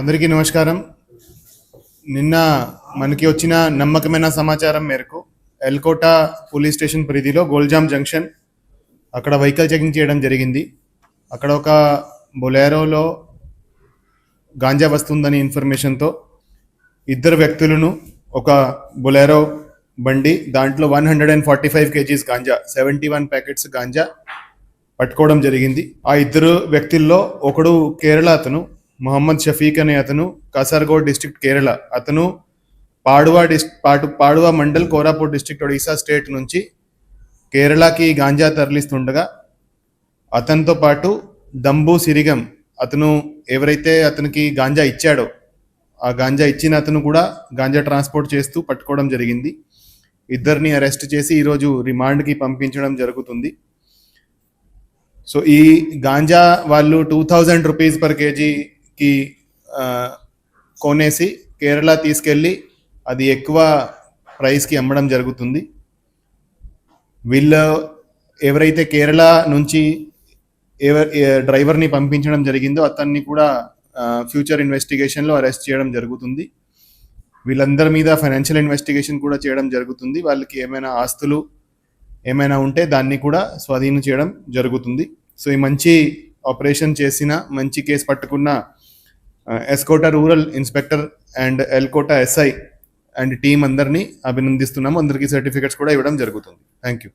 అందరికీ నమస్కారం. నిన్న మనకి వచ్చిన నమ్మకమైన సమాచారం మేరకు ఎల్కోట పోలీస్ స్టేషన్ పరిధిలో గోల్జామ్ జంక్షన్ అక్కడ వెహికల్ చెకింగ్ చేయడం జరిగింది. అక్కడ ఒక బొలేరోలో గాంజా వస్తుందని ఇన్ఫర్మేషన్తో ఇద్దరు వ్యక్తులను ఒక బొలేరో బండి దాంట్లో one hundred and forty five kgs ganja seventy one packets ganja పట్టుకోవడం జరిగింది. ఆ ఇద్దరు వ్యక్తుల్లో ఒకడు కేరళ అతను మొహమ్మద్ షఫీక్ అనే అతను కాసర్గోడ్ డిస్ట్రిక్ట్ కేరళ. అతను పాడువా డిస్ పాటు Padua mandal Koraput district Odisha state నుంచి కేరళకి గాంజా తరలిస్తుండగా అతనితో పాటు దంబు సిరిగం అతను ఎవరైతే అతనికి గాంజా ఇచ్చాడో ఆ గాంజా ఇచ్చిన అతను కూడా గాంజా ట్రాన్స్పోర్ట్ చేస్తూ పట్టుకోవడం జరిగింది. ఇద్దరిని అరెస్ట్ చేసి ఈరోజు రిమాండ్కి పంపించడం జరుగుతుంది. సో ఈ గాంజా వాళ్ళు two thousand rupees per kg కి కొనేసి కేరళ తీసుకెళ్ళి అది ఎక్కువ ప్రైస్కి అమ్మడం జరుగుతుంది. వీళ్ళు ఎవరైతే కేరళ నుంచి ఎవర్ డ్రైవర్ని పంపించడం జరిగిందో అతన్ని కూడా ఫ్యూచర్ ఇన్వెస్టిగేషన్లో అరెస్ట్ చేయడం జరుగుతుంది. వీళ్ళందరి మీద ఫైనాన్షియల్ ఇన్వెస్టిగేషన్ కూడా చేయడం జరుగుతుంది. వాళ్ళకి ఏమైనా ఆస్తులు ఏమైనా ఉంటే దాన్ని కూడా స్వాధీనం చేయడం జరుగుతుంది. సో ఈ మంచి ఆపరేషన్ చేసిన మంచి కేసు పట్టుకున్న Skota rural inspector and Elkota SI and team అందరినీ అభినందిస్తున్నాము. అందరికీ సర్టిఫికెట్స్ కూడా ఇవ్వడం జరుగుతుంది. Thank you